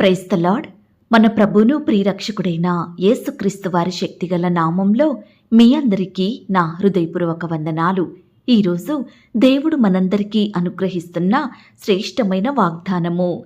Praise the Lord మన ప్రభును ప్రియరక్షకుడైన యేసుక్రీస్తు వారి శక్తిగల నామంలో మీ అందరికీ నా హృదయపూర్వక వందనాలు. ఈరోజు దేవుడు మనందరికీ అనుగ్రహిస్తున్న శ్రేష్టమైన వాగ్దానము.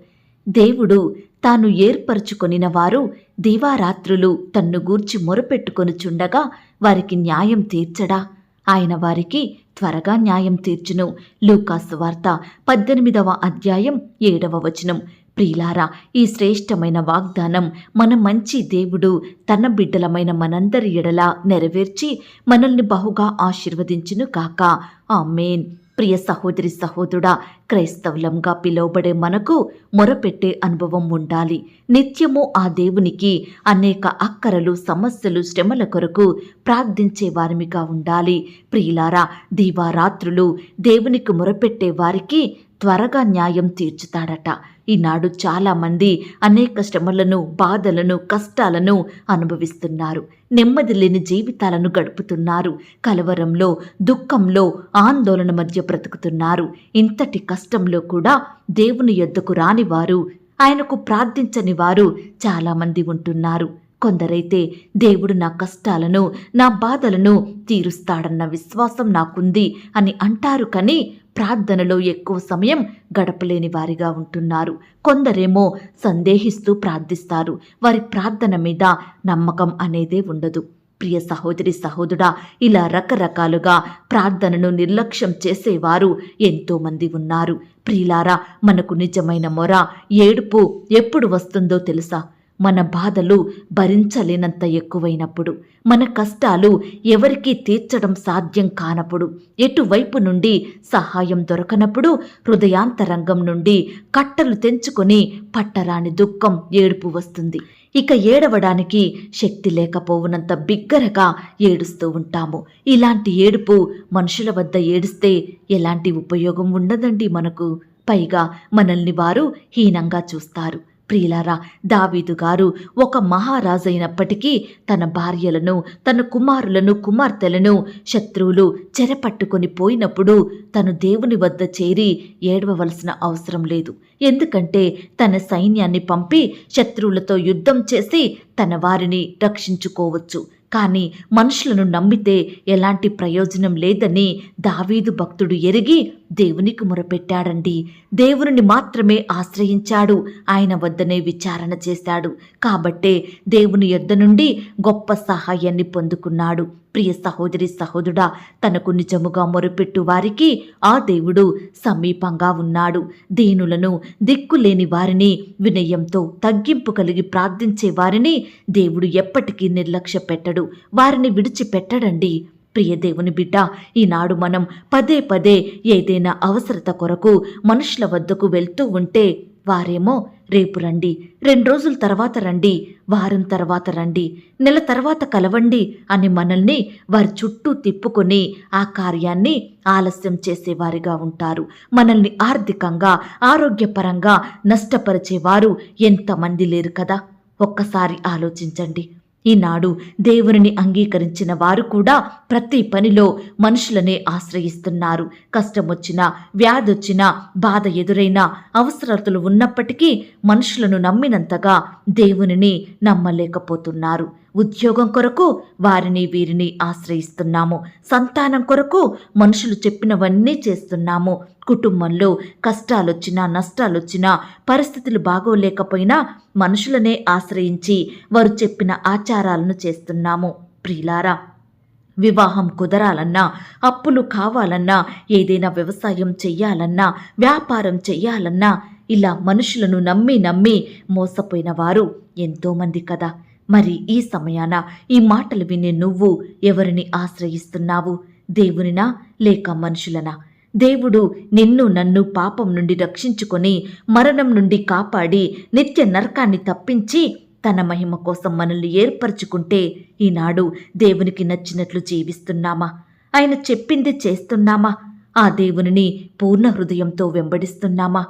దేవుడు తాను ఏర్పరచుకొనిన వారు దివారాత్రులు తన్ను గూర్చి మొరపెట్టుకొనుచుండగా వారికి న్యాయం తీర్చడా? ఆయన వారికి త్వరగా న్యాయం తీర్చును. లూకాసు వార్త పద్దెనిమిదవ అధ్యాయం ఏడవ వచనం. ప్రియులారా ఈ శ్రేష్టమైన వాగ్దానం మన మంచి దేవుడు తన బిడ్డలమైన మనందరి ఎడలా నెరవేర్చి మనల్ని బహుగా ఆశీర్వదించును కాక ఆమెన్. ప్రియ సహోదరి సహోదరుడా క్రైస్తవులంగా పిలువబడే మనకు మొరపెట్టే అనుభవం ఉండాలి. నిత్యము ఆ దేవునికి అనేక అక్కరలు సమస్యలు శ్రమల కొరకు ప్రార్థించే వారిమిగా ఉండాలి. ప్రియులారా దీవారాత్రులు దేవునికి మొరపెట్టే వారికి త్వరగా న్యాయం తీర్చుతాడట. ఈనాడు చాలామంది అనేక శ్రమలను బాధలను కష్టాలను అనుభవిస్తున్నారు. నెమ్మది లేని జీవితాలను గడుపుతున్నారు. కలవరంలో దుఃఖంలో ఆందోళన మధ్య బ్రతుకుతున్నారు. ఇంతటి కష్టంలో కూడా దేవుని యొద్దకు రాని వారు ఆయనకు ప్రార్థించని వారు చాలామంది ఉంటున్నారు. కొందరైతే దేవుడు నా కష్టాలను నా బాధలను తీరుస్తాడన్న విశ్వాసం నాకుంది అని అంటారు కానీ ప్రార్థనలో ఎక్కువ సమయం గడపలేని వారిగా ఉంటున్నారు. కొందరేమో సందేహిస్తూ ప్రార్థిస్తారు. వారి ప్రార్థన మీద నమ్మకం అనేదే ఉండదు. ప్రియ సహోదరి సహోదరుడా ఇలా రకరకాలుగా ప్రార్థనను నిర్లక్ష్యం చేసేవారు ఎంతోమంది ఉన్నారు. ప్రియులారా మనకు నిజమైన మొర ఏడుపు ఎప్పుడు వస్తుందో తెలుసా? మన బాధలు భరించలేనంత ఎక్కువైనప్పుడు మన కష్టాలు ఎవరికీ తీర్చడం సాధ్యం కానప్పుడు ఎటువైపు నుండి సహాయం దొరకనప్పుడు హృదయాంతరంగం నుండి కట్టలు తెంచుకొని పట్టరాని దుఃఖం ఏడుపు వస్తుంది. ఇక ఏడవడానికి శక్తి లేకపోవునంత బిగ్గరగా ఏడుస్తూ ఉంటాము. ఇలాంటి ఏడుపు మనుషుల వద్ద ఏడిస్తే ఎలాంటి ఉపయోగం ఉండదండి మనకు? పైగా మనల్ని వారు హీనంగా చూస్తారు. ప్రియులారా దావీదు గారు ఒక మహారాజైనప్పటికీ తన భార్యలను తన కుమారులను కుమార్తెలను శత్రువులు చెరపట్టుకొని పోయినప్పుడు తను దేవుని వద్ద చేరి ఏడవవలసిన అవసరం లేదు. ఎందుకంటే తన సైన్యాన్ని పంపి శత్రువులతో యుద్ధం చేసి తన వారిని రక్షించుకోవచ్చు. కానీ మనుషులను నమ్మితే ఎలాంటి ప్రయోజనం లేదని దావీదు భక్తుడు ఎరిగి దేవునికి మొరపెట్టాడండి. దేవుని మాత్రమే ఆశ్రయించాడు. ఆయన వద్దనే విచారణ చేశాడు. కాబట్టే దేవుని యొద్ద నుండి గొప్ప సహాయాన్ని పొందుకున్నాడు. ప్రియ సహోదరి సహోదరుడా తనకు నిజముగా మొరపెట్టు వారికి ఆ దేవుడు సమీపంగా ఉన్నాడు. దీనులను దిక్కులేని వారిని వినయంతో తగ్గింపు కలిగి ప్రార్థించే వారిని దేవుడు ఎప్పటికీ నిర్లక్ష్య పెట్టడు వారిని విడిచిపెట్టడండి. ప్రియ దేవుని బిడ్డ ఈనాడు మనం పదే పదే ఏదైనా అవసరత కొరకు మనుషుల వద్దకు వెళ్తూ ఉంటే వారేమో రేపు రండి. రెండు రోజుల తర్వాత రండి. వారం తర్వాత రండి. నెల తర్వాత కలవండి అని మనల్ని వారి చుట్టూ తిప్పుకొని ఆ కార్యాన్ని ఆలస్యం చేసేవారిగా ఉంటారు. మనల్ని ఆర్థికంగా ఆరోగ్యపరంగా నష్టపరిచేవారు ఎంతమంది లేరు కదా? ఒక్కసారి ఆలోచించండి. ఈనాడు దేవుని అంగీకరించిన వారు కూడా ప్రతి పనిలో మనుషులనే ఆశ్రయిస్తున్నారు. కష్టమొచ్చినా వ్యాధొచ్చినా బాధ ఎదురైనా అవసరతలు ఉన్నప్పటికీ మనుషులను నమ్మినంతగా దేవునిని నమ్మలేకపోతున్నారు. ఉద్యోగం కొరకు వారిని వీరిని ఆశ్రయిస్తున్నాము. సంతానం కొరకు మనుషులు చెప్పినవన్నీ చేస్తున్నాము. కుటుంబంలో కష్టాలొచ్చినా నష్టాలొచ్చినా పరిస్థితులు బాగోలేకపోయినా మనుషులనే ఆశ్రయించి వారు చెప్పిన ఆచారాలను చేస్తున్నాము. ప్రియులారా వివాహం కుదరాలన్నా అప్పులు కావాలన్నా ఏదైనా వ్యవసాయం చెయ్యాలన్నా వ్యాపారం చెయ్యాలన్నా ఇలా మనుషులను నమ్మి నమ్మి మోసపోయిన వారు ఎంతోమంది కదా. మరి ఈ సమయాన ఈ మాటలు వినే నువ్వు ఎవరిని ఆశ్రయిస్తున్నావు? దేవునినా లేక మనుషులనా? దేవుడు నిన్ను నన్ను పాపం నుండి రక్షించుకొని మరణం నుండి కాపాడి నిత్య నరకాన్ని తప్పించి తన మహిమ కోసం మనల్ని ఏర్పరచుకుంటే ఈనాడు దేవునికి నచ్చినట్లు జీవిస్తున్నామా? ఆయన చెప్పింది చేస్తున్నామా? ఆ దేవునిని పూర్ణ హృదయంతో వెంబడిస్తున్నామా?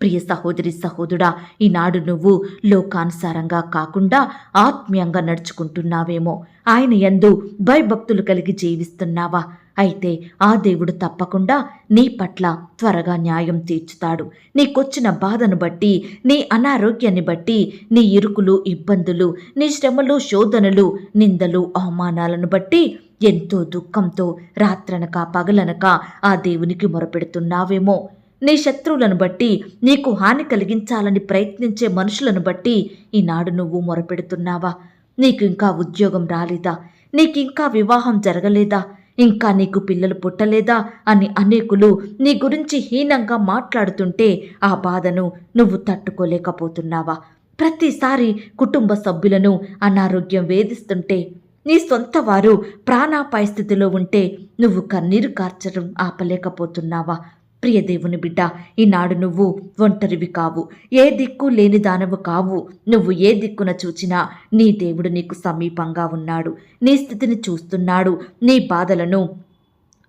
ప్రియ సహోదరి సహోదరుడా ఈనాడు నువ్వు లోకానుసారంగా కాకుండా ఆత్మీయంగా నడుచుకుంటున్నావేమో. ఆయన యందు భయభక్తులు కలిగి జీవిస్తున్నావా? అయితే ఆ దేవుడు తప్పకుండా నీ పట్ల త్వరగా న్యాయం తీర్చుతాడు. నీకొచ్చిన బాధను బట్టి నీ అనారోగ్యాన్ని బట్టి నీ ఇరుకులు ఇబ్బందులు నీ శ్రమలు శోధనలు నిందలు అవమానాలను బట్టి ఎంతో దుఃఖంతో రాత్రనక పగలనక ఆ దేవునికి మొరపెడుతున్నావేమో. నీ శత్రువులను బట్టి నీకు హాని కలిగించాలని ప్రయత్నించే మనుషులను బట్టి ఈనాడు నువ్వు మొరపెడుతున్నావా? నీకు ఇంకా ఉద్యోగం రాలేదా? నీకింకా వివాహం జరగలేదా? ఇంకా నీకు పిల్లలు పుట్టలేదా? అని అనేకులు నీ గురించి హీనంగా మాట్లాడుతుంటే ఆ బాధను నువ్వు తట్టుకోలేకపోతున్నావా? ప్రతిసారి కుటుంబ సభ్యులను అనారోగ్యం వేధిస్తుంటే నీ సొంత వారు ప్రాణాపాయ స్థితిలో ఉంటే నువ్వు కన్నీరు కార్చడం ఆపలేకపోతున్నావా? ప్రియ దేవుని బిడ్డ ఈనాడు నువ్వు ఒంటరివి కావు. ఏ దిక్కు లేని దానవు కావు. నువ్వు ఏ దిక్కున చూచినా నీ దేవుడు నీకు సమీపంగా ఉన్నాడు. నీ స్థితిని చూస్తున్నాడు. నీ బాధలను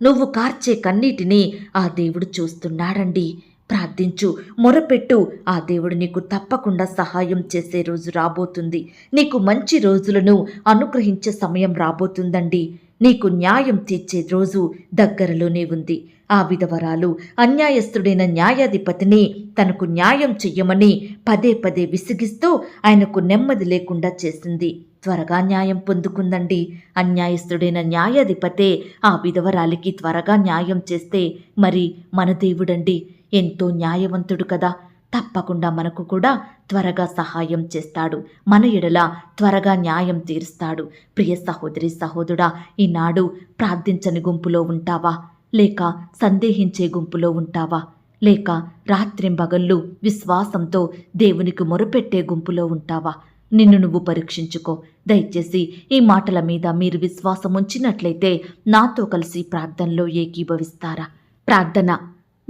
నువ్వు కార్చే కన్నీటిని ఆ దేవుడు చూస్తున్నాడండి. ప్రార్థించు మొరపెట్టు. ఆ దేవుడు నీకు తప్పకుండా సహాయం చేసే రోజు రాబోతుంది. నీకు మంచి రోజులను అనుగ్రహించే సమయం రాబోతుందండి. నీకు న్యాయం తీర్చే రోజు దగ్గరలోనే ఉంది. ఆ విధవరాలు అన్యాయస్తుడైన న్యాయాధిపతిని తనకు న్యాయం చెయ్యమని పదే పదే విసిగిస్తూ ఆయనకు నెమ్మది లేకుండా చేసింది. త్వరగా న్యాయం పొందుకుందండి. అన్యాయస్తుడైన న్యాయాధిపతే ఆ విధవరాలికి త్వరగా న్యాయం చేస్తే మరి మన దేవుడండి ఎంతో న్యాయవంతుడు కదా. తప్పకుండా మనకు కూడా త్వరగా సహాయం చేస్తాడు. మన ఎడల త్వరగా న్యాయం తీరుస్తాడు. ప్రియ సహోదరి సహోదరుడా ఈనాడు ప్రార్థించని గుంపులో ఉంటావా? లేక సందేహించే గుంపులో ఉంటావా? లేక రాత్రింబగళ్ళు విశ్వాసంతో దేవునికి మొరపెట్టే గుంపులో ఉంటావా? నిన్ను నువ్వు పరీక్షించుకో. దయచేసి ఈ మాటల మీద మీరు విశ్వాసం ఉంచినట్లయితే నాతో కలిసి ప్రార్థనలో ఏకీభవిస్తారా? ప్రార్థన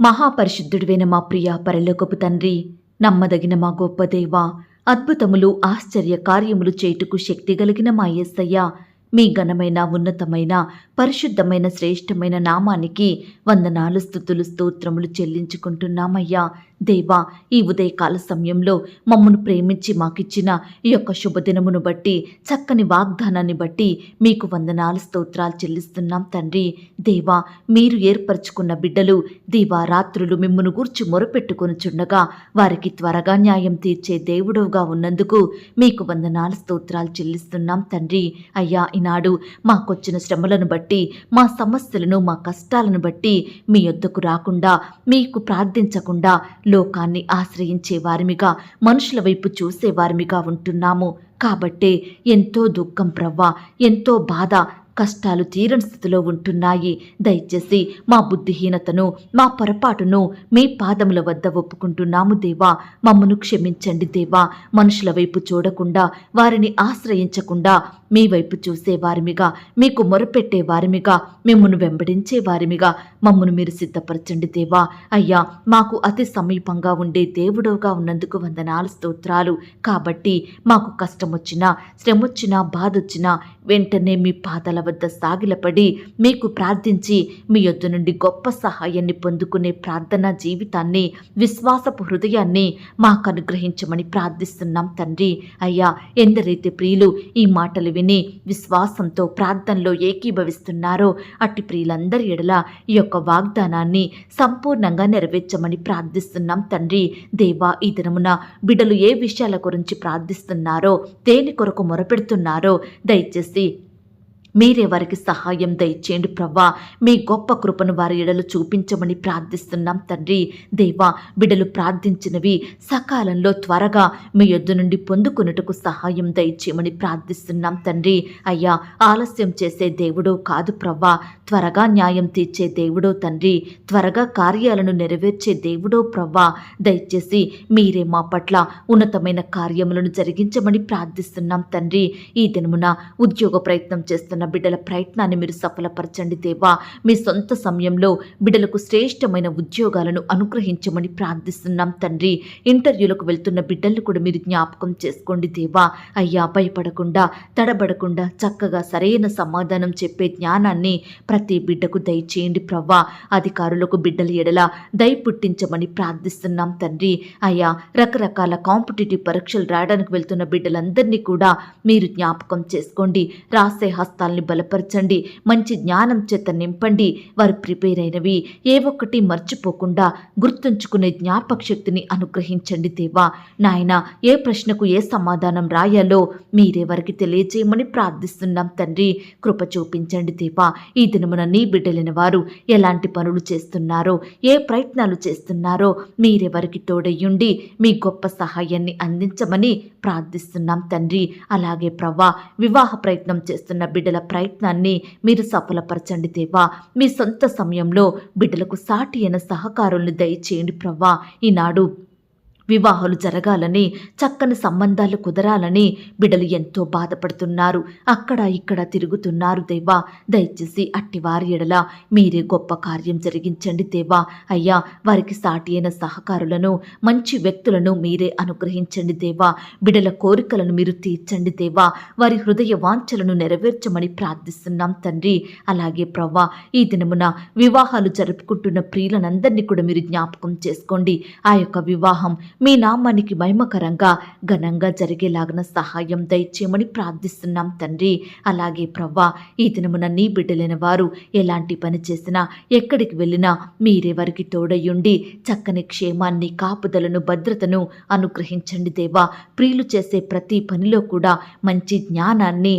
మహాపరిశుద్ధుడివైన మా ప్రియ పరలోకపు తండ్రి నమ్మదగిన మా గొప్ప దేవ అద్భుతములు ఆశ్చర్య కార్యములు చేటుకు శక్తి కలిగిన మా యేసయ్య మీ ఘనమైన ఉన్నతమైన పరిశుద్ధమైన శ్రేష్టమైన నామానికి వందనాలు స్థుతులు స్తోత్రములు చెల్లించుకుంటున్నామయ్యా. దేవా ఈ ఉదయకాల సమయంలో మమ్మను ప్రేమించి మాకిచ్చిన ఈ యొక్క శుభదినమును బట్టి చక్కని వాగ్దానాన్ని బట్టి మీకు వందనాలు స్తోత్రాలు చెల్లిస్తున్నాం తండ్రి. దేవా మీరు ఏర్పరచుకున్న బిడ్డలు దీవారాత్రులు మిమ్మును గూర్చి మొరపెట్టుకొనుచుండగా వారికి త్వరగా న్యాయం తీర్చే దేవుడుగా ఉన్నందుకు మీకు వందనాలు స్తోత్రాలు చెల్లిస్తున్నాం తండ్రి. అయ్యా ఈనాడు మాకొచ్చిన శ్రమలను బట్టి మా సమస్యలను మా కష్టాలను బట్టి మీ యొద్దకు రాకుండా మీకు ప్రార్థించకుండా లోకాన్ని ఆశ్రయించే వారిమిగా మనుషుల వైపు చూసేవారిమిగా ఉంటున్నాము. కాబట్టే ఎంతో దుఃఖం ప్రవ్వా ఎంతో బాధ కష్టాలు తీరని స్థితిలో ఉంటున్నాయి. దయచేసి మా బుద్ధిహీనతను మా పొరపాటును మీ పాదముల వద్ద ఒప్పుకుంటున్నాము దేవా. మమ్మను క్షమించండి దేవా. మనుషుల వైపు చూడకుండా వారిని ఆశ్రయించకుండా మీ వైపు చూసే వారిమిగా మీకు మొరపెట్టే వారిమిగా మిమ్మను వెంబడించే వారిమిగా మమ్మను మీరు సిద్ధపరచండి దేవా. అయ్యా మాకు అతి సమీపంగా ఉండే దేవుడవుగా ఉన్నందుకు వందనాలు స్తోత్రాలు. కాబట్టి మాకు కష్టం వచ్చినా బాధొచ్చినా వెంటనే మీ పాదల వద్ద సాగిలపడి మీకు ప్రార్థించి మీ యొద్ద నుండి గొప్ప సహాయాన్ని పొందుకునే ప్రార్థనా జీవితాన్ని విశ్వాసపు హృదయాన్ని మాకు అనుగ్రహించమని ప్రార్థిస్తున్నాం తండ్రి. అయ్యా ఎందరైతే ప్రియులు ఈ మాటలు విని విశ్వాసంతో ప్రార్థనలో ఏకీభవిస్తున్నారో అట్టి ప్రియులందరి ఎడల ఈ యొక్క వాగ్దానాన్ని సంపూర్ణంగా నెరవేర్చమని ప్రార్థిస్తున్నాం తండ్రి. దేవా ఈ దినమున బిడ్డలు ఏ విషయాల గురించి ప్రార్థిస్తున్నారో దేని కొరకు మొరపెడుతున్నారో దయచేసి మీరే వారికి సహాయం దయచేయండి ప్రవ్వా. మీ గొప్ప కృపను వారి ఎడలు చూపించమని ప్రార్థిస్తున్నాం తండ్రి. దేవా బిడలు ప్రార్థించినవి సకాలంలో త్వరగా మీ యొద్దు నుండి పొందుకున్నట్టుకు సహాయం దయచేయమని ప్రార్థిస్తున్నాం తండ్రి. అయ్యా ఆలస్యం చేసే దేవుడో కాదు ప్రవ్వా. త్వరగా న్యాయం తీర్చే దేవుడో తండ్రి. త్వరగా కార్యాలను నెరవేర్చే దేవుడో ప్రవ్వా. దయచేసి మీరే మా పట్ల ఉన్నతమైన కార్యములను జరిగించమని ప్రార్థిస్తున్నాం తండ్రి. ఈ దినమున ఉద్యోగ ప్రయత్నం చేస్తున్న బిడ్డల ప్రయత్నాన్ని మీరు సఫలపరచండి దేవా. మీ సొంత సమయంలో బిడ్డలకు శ్రేష్టమైన ఉద్యోగాలను అనుగ్రహించమని ప్రార్థిస్తున్నాం తండ్రి. ఇంటర్వ్యూలకు వెళ్తున్న బిడ్డలను కూడా మీరు జ్ఞాపకం చేసుకోండి దేవా. అయ్యా భయపడకుండా తడబడకుండా చక్కగా సరైన సమాధానం చెప్పే జ్ఞానాన్ని ప్రతి బిడ్డకు దయచేయండి ప్రవ్వా. అధికారులకు బిడ్డల ఎడల దయ పుట్టించమని ప్రార్థిస్తున్నాం తండ్రి. అయ్యా రకరకాల కాంపిటేటివ్ పరీక్షలు రాయడానికి వెళ్తున్న బిడ్డలందరినీ కూడా మీరు జ్ఞాపకం చేసుకోండి. రాసే హస్తాల హృదయాల్ని బలపరచండి. మంచి జ్ఞానం చేత నింపండి. వారు ప్రిపేర్ అయినవి ఏ ఒక్కటి మర్చిపోకుండా గుర్తుంచుకునే జ్ఞాపక శక్తిని అనుగ్రహించండి దేవా. నాయన ఏ ప్రశ్నకు ఏ సమాధానం రాయాలో మీరే వారికి తెలియజేయమని ప్రార్థిస్తున్నాం తండ్రి. కృప చూపించండి దేవా. ఈ దినమున నీ బిడ్డలైన వారు ఎలాంటి పనులు చేస్తున్నారో ఏ ప్రయత్నాలు చేస్తున్నారో మీరే వారికి తోడయ్యుండి మీ గొప్ప సహాయాన్ని అందించమని ప్రార్థిస్తున్నాం తండ్రి. అలాగే ప్రవ్వా వివాహ ప్రయత్నం చేస్తున్న బిడ్డల ప్రయత్నాన్ని మీరు సఫలపరచండి దేవా. మీ సొంత సమయంలో బిడ్డలకు సాటి అయిన సహకారుల్ని దయచేయండి ప్రవ్వా. ఈనాడు వివాహాలు జరగాలని చక్కని సంబంధాలు కుదరాలని బిడలు ఎంతో బాధపడుతున్నారు. అక్కడ ఇక్కడ తిరుగుతున్నారు దేవా. దయచేసి అట్టి వారి ఎడల మీరే గొప్ప కార్యం జరిగించండి దేవా. అయ్యా వారికి సాటి అయిన సహకారులను మంచి వ్యక్తులను మీరే అనుగ్రహించండి దేవా. బిడల కోరికలను మీరు తీర్చండి దేవా. వారి హృదయ వాంఛలను నెరవేర్చమని ప్రార్థిస్తున్నాం తండ్రి. అలాగే ప్రవ్వా ఈ దినమున వివాహాలు జరుపుకుంటున్న ప్రియులనందరినీ కూడా మీరు జ్ఞాపకం చేసుకోండి. ఆ యొక్క వివాహం మీ నామానికి మహిమకరంగా ఘనంగా జరిగేలాగిన సహాయం దయచేయమని ప్రార్థిస్తున్నాం తండ్రి. అలాగే ప్రవ్వా ఈ దినమున నీ బిడ్డలైన వారు ఎలాంటి పని చేసినా ఎక్కడికి వెళ్ళినా మీరే వారికి తోడయ్యుండి చక్కని క్షేమాన్ని కాపుదలను భద్రతను అనుగ్రహించండి దేవా. ప్రియులు చేసే ప్రతి పనిలో కూడా మంచి జ్ఞానాన్ని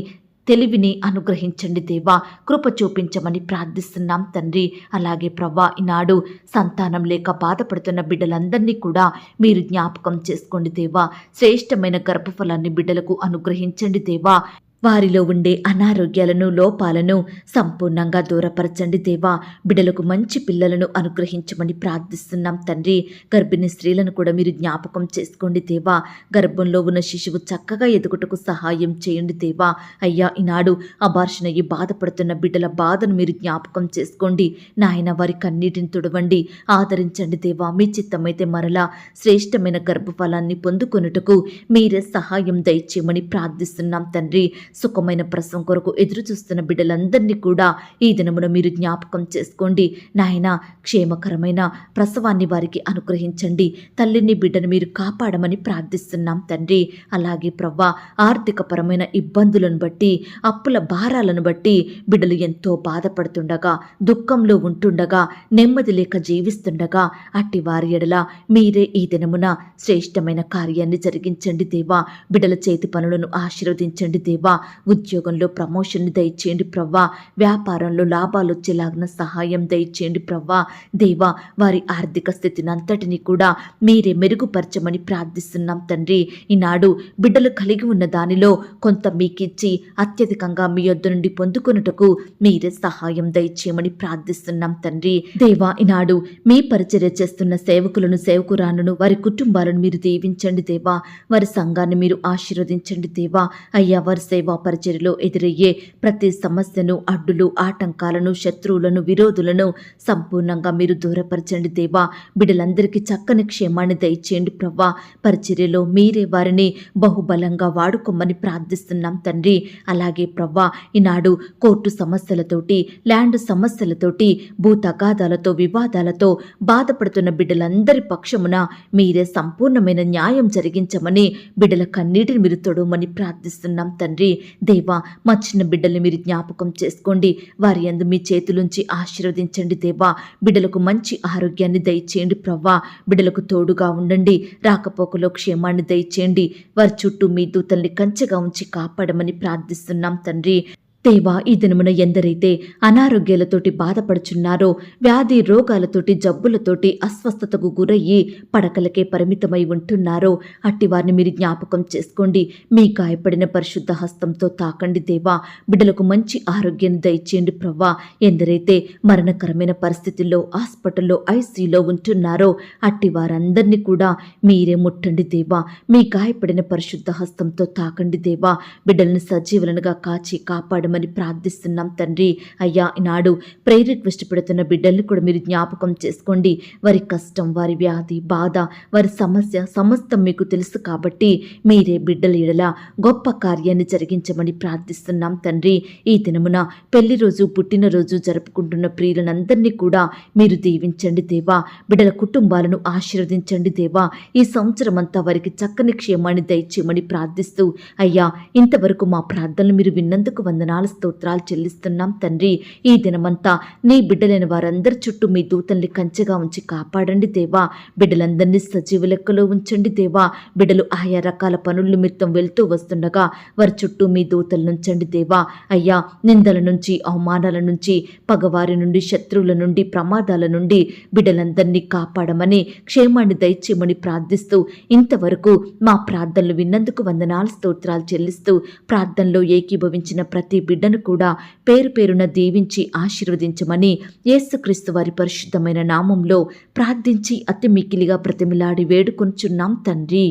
తెలివిని అనుగ్రహించండి దేవా. కృప చూపించమని ప్రార్థిస్తున్నాం తండ్రి. అలాగే ప్రభా ఈనాడు సంతానం లేక బాధపడుతున్న బిడ్డలందరినీ కూడా మీరు జ్ఞాపకం చేసుకోండి దేవా. శ్రేష్టమైన గర్భఫలాన్ని బిడ్డలకు అనుగ్రహించండి దేవా. వారిలో ఉండే అనారోగ్యాలను లోపాలను సంపూర్ణంగా దూరపరచండి దేవా. బిడలకు మంచి పిల్లలను అనుగ్రహించమని ప్రార్థిస్తున్నాం తండ్రి. గర్భిణీ స్త్రీలను కూడా మీరు జ్ఞాపకం చేసుకోండి దేవా. గర్భంలో ఉన్న శిశువు చక్కగా ఎదుగుటకు సహాయం చేయండి దేవా. అయ్యా ఈనాడు అబార్షన్ అయ్యి బాధపడుతున్న బిడ్డల బాధను మీరు జ్ఞాపకం చేసుకోండి. నాయన వారి కన్నీటిని తుడవండి. ఆదరించండి దేవా. మీ చిత్తమైతే మరలా శ్రేష్టమైన గర్భఫలాన్ని పొందుకొనుటకు మీరే సహాయం దయచేయమని ప్రార్థిస్తున్నాం తండ్రి. సుఖమైన ప్రసవం కొరకు ఎదురు చూస్తున్న బిడ్డలందరినీ కూడా ఈ దినమున మీరు జ్ఞాపకం చేసుకోండి. నాయన క్షేమకరమైన ప్రసవాన్ని వారికి అనుగ్రహించండి. తల్లిని బిడ్డను మీరు కాపాడమని ప్రార్థిస్తున్నాం తండ్రి. అలాగే ప్రవ్వా ఆర్థికపరమైన ఇబ్బందులను బట్టి అప్పుల భారాలను బట్టి బిడ్డలు ఎంతో బాధపడుతుండగా దుఃఖంలో ఉంటుండగా నెమ్మది లేక జీవిస్తుండగా అట్టి వారి ఎడల మీరే ఈ దినమున శ్రేష్టమైన కార్యాన్ని జరిగించండి దేవా. బిడ్డల చేతి పనులను ఆశీర్వదించండి దేవా. ఉద్యోగంలో ప్రమోషన్ దయచేయండి ప్రవ్వా. వ్యాపారంలో లాభాలు వచ్చేలాగిన సహాయం దయచేయండి ప్రవ్వా. దేవా వారి ఆర్థిక స్థితిని అంతటిని కూడా మీరే మెరుగుపరచమని ప్రార్థిస్తున్నాం తండ్రి. ఈనాడు బిడ్డలు కలిగి ఉన్న దానిలో కొంత మీకిచ్చి అత్యధికంగా మీ యొద్ద నుండి పొందుకొనుటకు మీరే సహాయం దయచేయమని ప్రార్థిస్తున్నాం తండ్రి. దేవా ఈనాడు మీ పరిచర్య చేస్తున్న సేవకులను సేవకురాలను వారి కుటుంబాలను మీరు దీవించండి దేవా. వారి సంఘాన్ని మీరు ఆశీర్వదించండి దేవా. అయ్యా వారి సేవ పరిచర్లో ఎదురయ్యే ప్రతి సమస్యను అడ్డులు ఆటంకాలను శత్రువులను విరోధులను సంపూర్ణంగా మీరు దూరపరచండి దేవా. బిడ్డలందరికీ చక్కని క్షేమాన్ని దయచేయండి ప్రవ్వా. పరిచర్యలో మీరే వారిని బహుబలంగా వాడుకోమని ప్రార్థిస్తున్నాం తండ్రి. అలాగే ప్రవ్వా ఈనాడు కోర్టు సమస్యలతోటి ల్యాండ్ సమస్యలతోటి భూ తగాదాలతో వివాదాలతో బాధపడుతున్న బిడ్డలందరి పక్షమున మీరే సంపూర్ణమైన న్యాయం జరిగించమని బిడ్డల కన్నీటిని మీరు తొడవమని ప్రార్థిస్తున్నాం తండ్రి. దేవా మా చిన్న బిడ్డల్ని మీరు జ్ఞాపకం చేసుకోండి. వారి అందు మీ చేతులుంచి ఆశీర్వదించండి దేవా. బిడ్డలకు మంచి ఆరోగ్యాన్ని దయచేయండి ప్రవ్వా. బిడ్డలకు తోడుగా ఉండండి. రాకపోకలో క్షేమాన్ని దయచేయండి. వారి చుట్టూ మీ దూతల్ని కంచెగా ఉంచి కాపాడమని ప్రార్థిస్తున్నాం తండ్రి. దేవా ఈ దినమున ఎందరైతే అనారోగ్యాలతోటి బాధపడుచున్నారో వ్యాధి రోగాలతోటి జబ్బులతోటి అస్వస్థతకు గురయ్యి పడకలకే పరిమితమై ఉంటున్నారో అట్టి వారిని మీరు జ్ఞాపకం చేసుకోండి. మీ గాయపడిన పరిశుద్ధ హస్తంతో తాకండి దేవా. బిడ్డలకు మంచి ఆరోగ్యం దయచేయండి ప్రవ్వా. ఎందరైతే మరణకరమైన పరిస్థితుల్లో హాస్పిటల్లో ఐసీలో ఉంటున్నారో అట్టి వారందరినీ కూడా మీరే ముట్టండి దేవా. మీ గాయపడిన పరిశుద్ధ హస్తంతో తాకండి దేవా. బిడ్డలను సజీవులనుగా కాచి కాపాడమని ప్రార్థిస్తున్నాం తండ్రి. అయ్యా ఈనాడు ప్రేయర్ రిక్వెస్ట్ పెడుతున్న బిడ్డల్ని కూడా మీరు జ్ఞాపకం చేసుకోండి. వారి కష్టం వారి వ్యాధి బాధ వారి సమస్య సమస్తం మీకు తెలుసు కాబట్టి మీరే బిడ్డల ఎడల గొప్ప కార్యాన్ని జరిగించమని ప్రార్థిస్తున్నాం తండ్రి. ఈ దినమున పెళ్ళి రోజు పుట్టినరోజు జరుపుకుంటున్న ప్రియులనందరినీ కూడా మీరు దీవించండి దేవా. బిడ్డల కుటుంబాలను ఆశీర్వదించండి దేవా. ఈ సంవత్సరం అంతా వారికి చక్కని క్షేమాన్ని దయచేయమని ప్రార్థిస్తూ అయ్యా ఇంతవరకు మా ప్రార్థనలు మీరు విన్నందుకు వందనాలు. వందనాలు స్తోత్రాలు చెల్లిస్తున్నాం తండ్రి. ఈ దినమంతా నీ బిడ్డలైన వారందరి చుట్టూ మీ దూతల్ని కంచెగా ఉంచి కాపాడండి దేవా. బిడ్డలందరినీ సజీవ లెక్కలో ఉంచండి దేవా. బిడ్డలు ఆయా రకాల పనుల నిమిత్తం వెళ్తూ వస్తుండగా వారి చుట్టూ మీ దూతలు నుంచండి దేవా. అయ్యా నిందల నుంచి అవమానాల నుంచి పగవారి నుండి శత్రువుల నుండి ప్రమాదాల నుండి బిడ్డలందరినీ కాపాడమని క్షేమాన్ని దయచేయమని ప్రార్థిస్తూ ఇంతవరకు మా ప్రార్థనలు విన్నందుకు వందనాలు స్తోత్రాలు చెల్లిస్తూ ప్రార్థనలో ఏకీభవించిన ప్రతి బిడ్డను కూడా పేరు పేరున దీవించి ఆశీర్వదించమని యేసుక్రీస్తు వారి పరిశుద్ధమైన నామంలో ప్రార్థించి అతి మిక్కిలిగా ప్రతిమిలాడి వేడుకొంచున్నాం తండ్రి.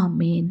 ఆమెన్.